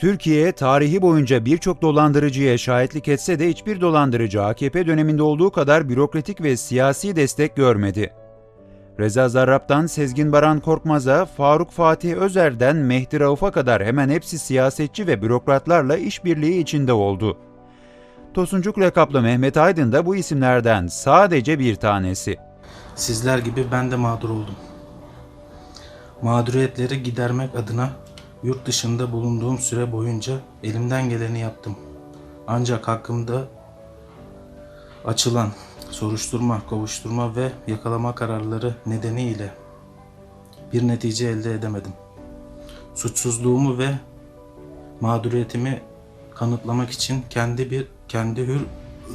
Türkiye, tarihi boyunca birçok dolandırıcıya şahitlik etse de hiçbir dolandırıcı AKP döneminde olduğu kadar bürokratik ve siyasi destek görmedi. Reza Zarrab'dan Sezgin Baran Korkmaz'a, Faruk Fatih Özer'den Mehdi Rauf'a kadar hemen hepsi siyasetçi ve bürokratlarla işbirliği içinde oldu. Tosuncuk lakaplı Mehmet Aydın da bu isimlerden sadece bir tanesi. Sizler gibi ben de mağdur oldum. Mağduriyetleri gidermek adına yurt dışında bulunduğum süre boyunca elimden geleni yaptım. Ancak hakkımda açılan soruşturma, kovuşturma ve yakalama kararları nedeniyle bir netice elde edemedim. Suçsuzluğumu ve mağduriyetimi kanıtlamak için kendi bir kendi hür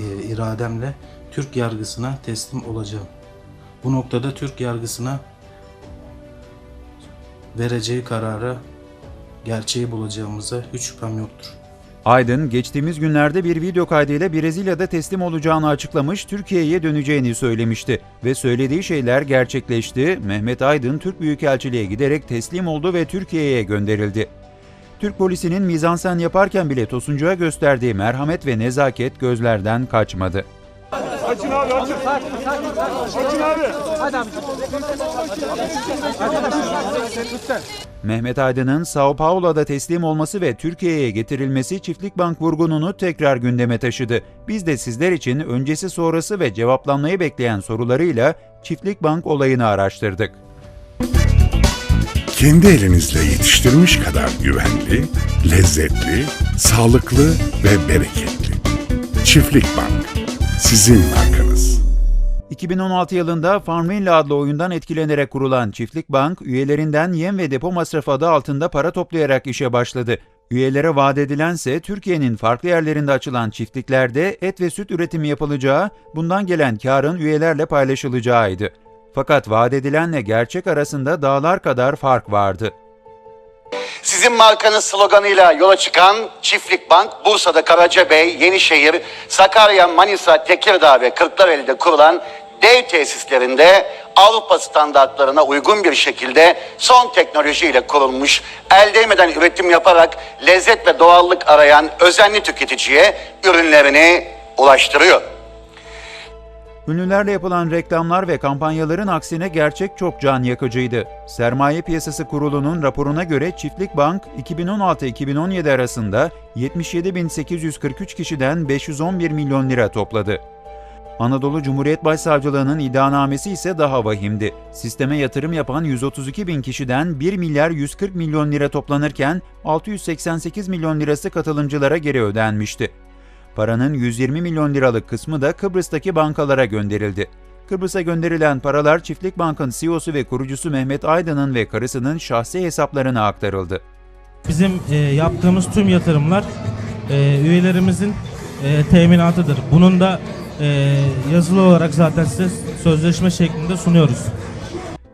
e, irademle Türk yargısına teslim olacağım. Bu noktada Türk yargısına vereceği karara gerçeği bulacağımıza hiç şüphem yoktur. Aydın geçtiğimiz günlerde bir video kaydıyla Brezilya'da teslim olacağını açıklamış, Türkiye'ye döneceğini söylemişti ve söylediği şeyler gerçekleşti. Mehmet Aydın Türk Büyükelçiliğe giderek teslim oldu ve Türkiye'ye gönderildi. Türk polisinin mizansen yaparken bile Tosuncuğa gösterdiği merhamet ve nezaket gözlerden kaçmadı. Açın abi açın. Mehmet Aydın'ın Sao Paulo'da teslim olması ve Türkiye'ye getirilmesi Çiftlik Bank vurgununu tekrar gündeme taşıdı. Biz de sizler için öncesi sonrası ve cevaplanmayı bekleyen sorularıyla Çiftlik Bank olayını araştırdık. kendi elinizle yetiştirmiş kadar güvenli, lezzetli, sağlıklı ve bereketli. Çiftlik Bank, sizin markanız. 2016 yılında Farmville adlı oyundan etkilenerek kurulan Çiftlik Bank, üyelerinden yem ve depo masrafı adı altında para toplayarak işe başladı. Üyelere vaat edilense Türkiye'nin farklı yerlerinde açılan çiftliklerde et ve süt üretimi yapılacağı, bundan gelen karın üyelerle paylaşılacağıydı. Fakat vaat edilenle gerçek arasında dağlar kadar fark vardı. Sizin markanız sloganıyla yola çıkan Çiftlik Bank, Bursa'da Karacabey, Yenişehir, Sakarya, Manisa, Tekirdağ ve Kırklareli'de kurulan dev tesislerinde Avrupa standartlarına uygun bir şekilde son teknolojiyle kurulmuş, el değmeden üretim yaparak lezzet ve doğallık arayan özenli tüketiciye ürünlerini ulaştırıyor. Ünlülerle yapılan reklamlar ve kampanyaların aksine gerçek çok can yakıcıydı. Sermaye Piyasası Kurulu'nun raporuna göre Çiftlik Bank 2016-2017 arasında 77.843 kişiden 511 milyon lira topladı. Anadolu Cumhuriyet Başsavcılığı'nın iddianamesi ise daha vahimdi. Sisteme yatırım yapan 132 bin kişiden 1 milyar 140 milyon lira toplanırken 688 milyon lirası katılımcılara geri ödenmişti. Paranın 120 milyon liralık kısmı da Kıbrıs'taki bankalara gönderildi. Kıbrıs'a gönderilen paralar Çiftlik Bank'ın CEO'su ve kurucusu Mehmet Aydın'ın ve karısının şahsi hesaplarına aktarıldı. Bizim e, yaptığımız tüm yatırımlar e, üyelerimizin e, teminatıdır. Bunun da e, yazılı olarak zaten size sözleşme şeklinde sunuyoruz.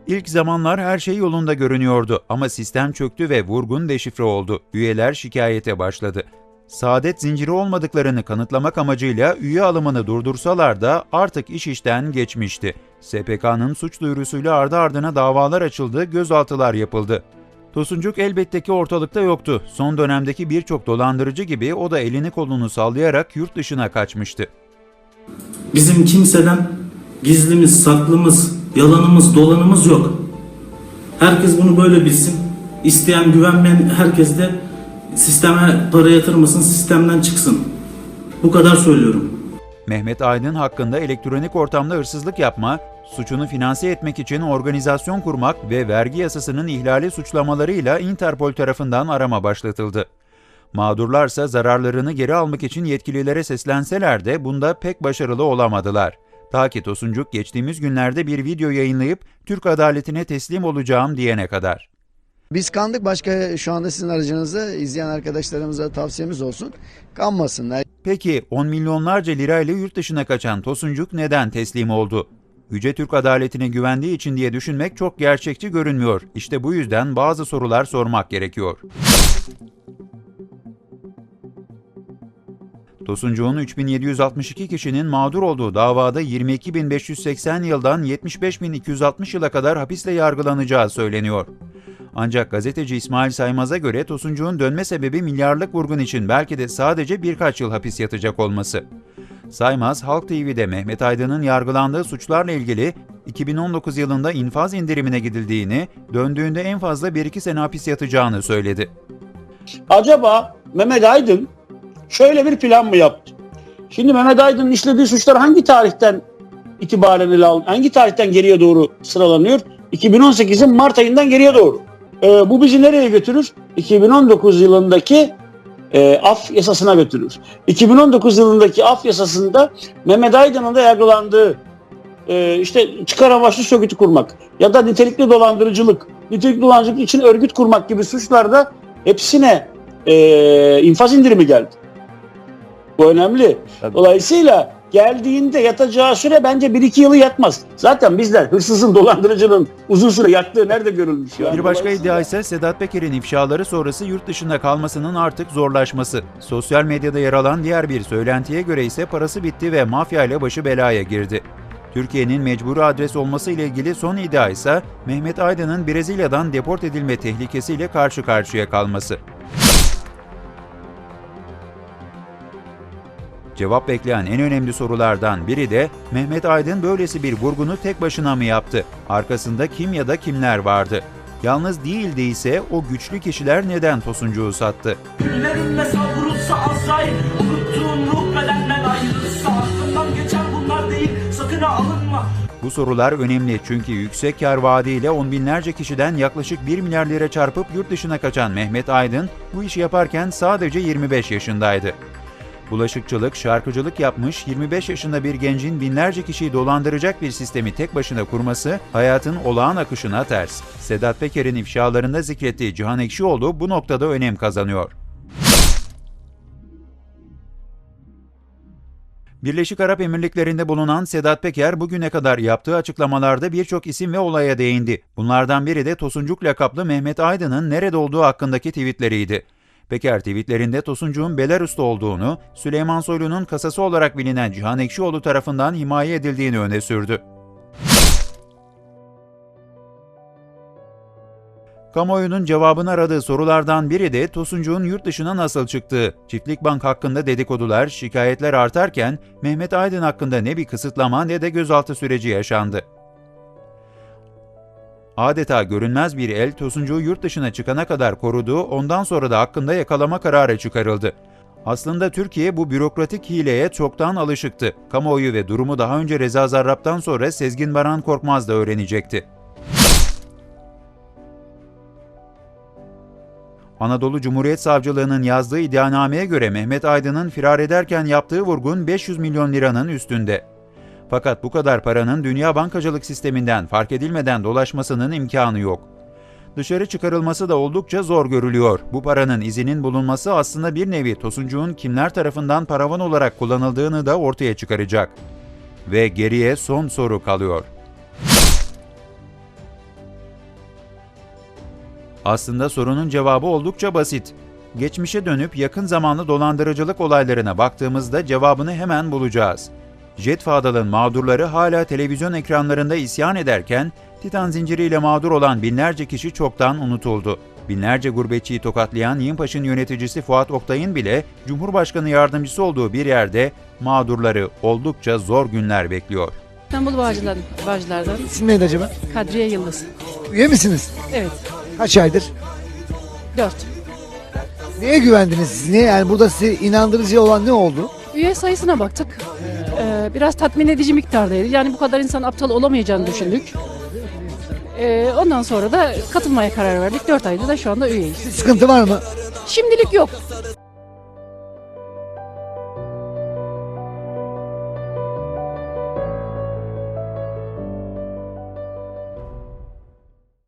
İlk zamanlar her şey yolunda görünüyordu ama sistem çöktü ve vurgun deşifre oldu. Üyeler şikayete başladı. Saadet zinciri olmadıklarını kanıtlamak amacıyla üye alımını durdursalar da artık iş işten geçmişti. SPK'nın suç duyurusuyla ardı ardına davalar açıldı, gözaltılar yapıldı. Tosuncuk elbette ki ortalıkta yoktu. Son dönemdeki birçok dolandırıcı gibi o da elini kolunu sallayarak yurt dışına kaçmıştı. Bizim kimseden gizlimiz, saklımız, yalanımız, dolanımız yok. Herkes bunu böyle bilsin. İsteyen, güvenmeyen herkes de sisteme para yatırmasın, sistemden çıksın. Bu kadar söylüyorum. Mehmet Aydın hakkında elektronik ortamda hırsızlık yapma, suçunu finanse etmek için organizasyon kurmak ve vergi yasasının ihlali suçlamalarıyla Interpol tarafından arama başlatıldı. Mağdurlarsa zararlarını geri almak için yetkililere seslenseler de bunda pek başarılı olamadılar. Ta ki Tosuncuk geçtiğimiz günlerde bir video yayınlayıp Türk adaletine teslim olacağım diyene kadar. Biz kandık başka şu anda sizin aracınızda izleyen arkadaşlarımıza tavsiyemiz olsun. Kanmasınlar. Peki 10 milyonlarca lirayla yurt dışına kaçan Tosuncuk neden teslim oldu? Yüce Türk adaletine güvendiği için diye düşünmek çok gerçekçi görünmüyor. İşte bu yüzden bazı sorular sormak gerekiyor. Tosuncuğun 3762 kişinin mağdur olduğu davada 22.580 yıldan 75.260 yıla kadar hapisle yargılanacağı söyleniyor. Ancak gazeteci İsmail Saymaz'a göre Tosuncuğun dönme sebebi milyarlık vurgun için belki de sadece birkaç yıl hapis yatacak olması. Saymaz, Halk TV'de Mehmet Aydın'ın yargılandığı suçlarla ilgili 2019 yılında infaz indirimine gidildiğini, döndüğünde en fazla 1-2 sene hapis yatacağını söyledi. Acaba Mehmet Aydın şöyle bir plan mı yaptı? Şimdi Mehmet Aydın'ın işlediği suçlar hangi tarihten itibaren ele al, hangi tarihten geriye doğru sıralanıyor? 2018'in Mart ayından geriye doğru. Ee, bu bizi nereye götürür? 2019 yılındaki e, af yasasına götürür. 2019 yılındaki af yasasında Mehmet Aydın'ın da yargılandığı e, işte çıkar amaçlı sökütü kurmak ya da nitelikli dolandırıcılık, nitelikli dolandırıcılık için örgüt kurmak gibi suçlarda hepsine e, infaz indirimi geldi. Bu önemli. Dolayısıyla geldiğinde yatacağı süre bence 1-2 yılı yatmaz. Zaten bizler hırsızın, dolandırıcının uzun süre yattığı nerede görülmüş? Yani? Bir başka iddia ise Sedat Peker'in ifşaları sonrası yurt dışında kalmasının artık zorlaşması. Sosyal medyada yer alan diğer bir söylentiye göre ise parası bitti ve mafya ile başı belaya girdi. Türkiye'nin mecburi adres olması ile ilgili son iddia ise Mehmet Aydın'ın Brezilya'dan deport edilme tehlikesiyle karşı karşıya kalması. Cevap bekleyen en önemli sorulardan biri de Mehmet Aydın böylesi bir vurgunu tek başına mı yaptı? Arkasında kim ya da kimler vardı? Yalnız değildi ise o güçlü kişiler neden Tosuncuğu sattı? Günlerinde savrulsa Azrail Unuttuğun ruh bedenden ayrılırsa Aklından geçen bunlar değil sakın alınma Bu sorular önemli çünkü yüksek kar vaadiyle on binlerce kişiden yaklaşık 1 milyar lira çarpıp yurt dışına kaçan Mehmet Aydın bu işi yaparken sadece 25 yaşındaydı. Bulaşıkçılık, şarkıcılık yapmış 25 yaşında bir gencin binlerce kişiyi dolandıracak bir sistemi tek başına kurması hayatın olağan akışına ters. Sedat Peker'in ifşalarında zikrettiği Cihan Ekşioğlu bu noktada önem kazanıyor. Birleşik Arap Emirlikleri'nde bulunan Sedat Peker bugüne kadar yaptığı açıklamalarda birçok isim ve olaya değindi. Bunlardan biri de Tosuncuk lakaplı Mehmet Aydın'ın nerede olduğu hakkındaki tweetleriydi. Peker tweetlerinde Tosuncuk'un Belarus'ta olduğunu, Süleyman Soylu'nun kasası olarak bilinen Cihan Ekşioğlu tarafından himaye edildiğini öne sürdü. Kamuoyunun cevabını aradığı sorulardan biri de Tosuncuğun yurt dışına nasıl çıktığı. Çiftlik Bank hakkında dedikodular, şikayetler artarken Mehmet Aydın hakkında ne bir kısıtlama ne de gözaltı süreci yaşandı. Adeta görünmez bir el Tosuncuğu yurt dışına çıkana kadar koruduğu, ondan sonra da hakkında yakalama kararı çıkarıldı. Aslında Türkiye bu bürokratik hileye çoktan alışıktı. Kamuoyu ve durumu daha önce Reza Zarrab'dan sonra Sezgin Baran Korkmaz da öğrenecekti. Anadolu Cumhuriyet Savcılığı'nın yazdığı iddianameye göre Mehmet Aydın'ın firar ederken yaptığı vurgun 500 milyon liranın üstünde. Fakat bu kadar paranın dünya bankacılık sisteminden fark edilmeden dolaşmasının imkanı yok. Dışarı çıkarılması da oldukça zor görülüyor. Bu paranın izinin bulunması aslında bir nevi Tosuncuğun kimler tarafından paravan olarak kullanıldığını da ortaya çıkaracak. Ve geriye son soru kalıyor. Aslında sorunun cevabı oldukça basit. Geçmişe dönüp yakın zamanlı dolandırıcılık olaylarına baktığımızda cevabını hemen bulacağız. Jet Fadal'ın mağdurları hala televizyon ekranlarında isyan ederken, Titan zinciriyle mağdur olan binlerce kişi çoktan unutuldu. Binlerce gurbetçiyi tokatlayan Yimpaş'ın yöneticisi Fuat Oktay'ın bile Cumhurbaşkanı yardımcısı olduğu bir yerde mağdurları oldukça zor günler bekliyor. İstanbul Bağcılar, Bağcılar'dan İsim neydi acaba? Kadriye Yıldız. Üye misiniz? Evet, Kaç aydır? 4. Neye güvendiniz siz? Niye? Yani burada size inandırıcı olan ne oldu? Üye sayısına baktık. Ee, biraz tatmin edici miktardaydı. Yani bu kadar insan aptal olamayacağını düşündük. Ee, ondan sonra da katılmaya karar verdik. 4 ayda da şu anda üyeyiz. Sıkıntı var mı? Şimdilik yok.